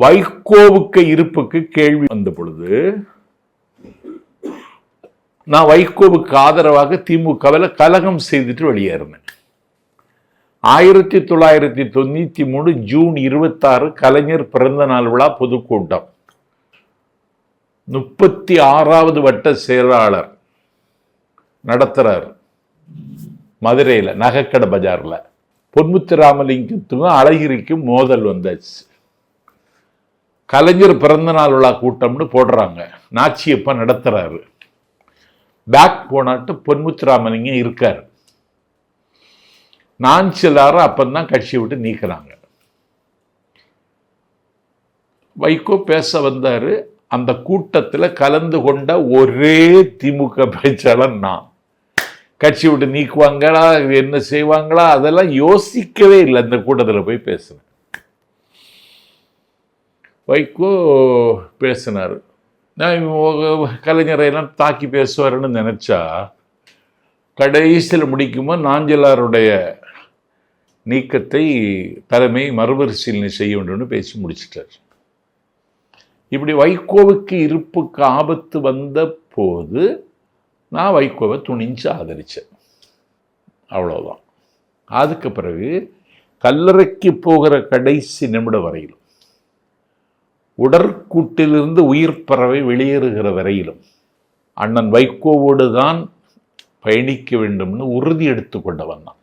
வைகோவுக்கு இருப்புக்கு கேள்வி வந்த பொழுது நான் வைகோவுக்கு ஆதரவாக திமுகவில் கலகம் செய்துட்டு வெளியேறினேன். ஆயிரத்தி தொள்ளாயிரத்தி தொண்ணூற்றி மூணு ஜூன் இருபத்தாறு கலைஞர் பிறந்த நாள் விழா பொதுக்கூட்டம். முப்பத்தி ஆறாவது வட்ட செயலாளர் நடத்துகிறார் மதுரையில் நகைக்கடை பஜாரில். பொன்முத்து ராமலிங்கத்துக்கும் அழகிரிக்கும் மோதல் வந்தாச்சு. கலைஞர் பிறந்தநாள் விழா கூட்டம்னு போடுறாங்க. நாச்சியப்பா நடத்துகிறாரு பேக் போனாட்டு பொன்முத்துராமலிங்கம் இருக்கார். நான் சிலாரும் அப்பந்தான் கட்சியை விட்டு நீக்கிறாங்க. வைகோ பேச வந்தார். அந்த கூட்டத்தில் கலந்து கொண்ட ஒரே திமுக பேச்சாளர் நான். கட்சி விட்டு நீக்குவாங்களா? என்ன செய்வாங்களா? அதெல்லாம் யோசிக்கவே இல்லை. அந்த கூட்டத்தில் போய் பேசினேன் வைகோ பேசினார். நான் கலைஞரையெல்லாம் கலைஞரை எல்லாம் தாக்கி பேசுவாருன்னு நினச்சா கடைசியில் முடிக்கும்போது நாஞ்சலாருடைய நீக்கத்தை தலைமை மறுபரிசீலனை செய்ய வேண்டும்னு பேசி முடிச்சிட்டார். இப்படி வைகோவுக்கு இருப்புக்கு ஆபத்து வந்த போது நான் வைகோவை துணிஞ்சு ஆதரித்தேன் அவ்வளோதான் அதுக்கு பிறகு கல்லறைக்கு போகிற கடைசி நிமிடம் வரையிலும் உடற்கூட்டிலிருந்து உயிர் பறவை வெளியேறுகிற வரையிலும் அண்ணன் வைகோவோடு தான் பயணிக்க வேண்டும்னு உறுதி எடுத்துக்கொண்டவன் வந்தான்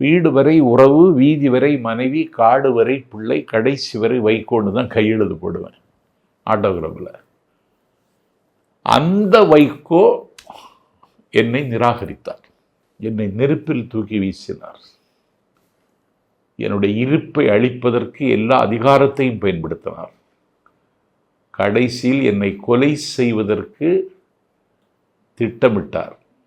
வீடு வரை உறவு வீதி வரை மனைவி காடு வரை பிள்ளை கடைசி வரை வைகோன்னு தான் கையெழுது போடுவேன். ஆட்டோகிராஃபில். அந்த வைகோ என்னை நிராகரித்தார். என்னை நெருப்பில் தூக்கி வீசினார். என்னுடைய இருப்பை அழிப்பதற்கு எல்லா அதிகாரத்தையும் பயன்படுத்தினார். கடைசியில் என்னை கொலை செய்வதற்கு திட்டமிட்டார்.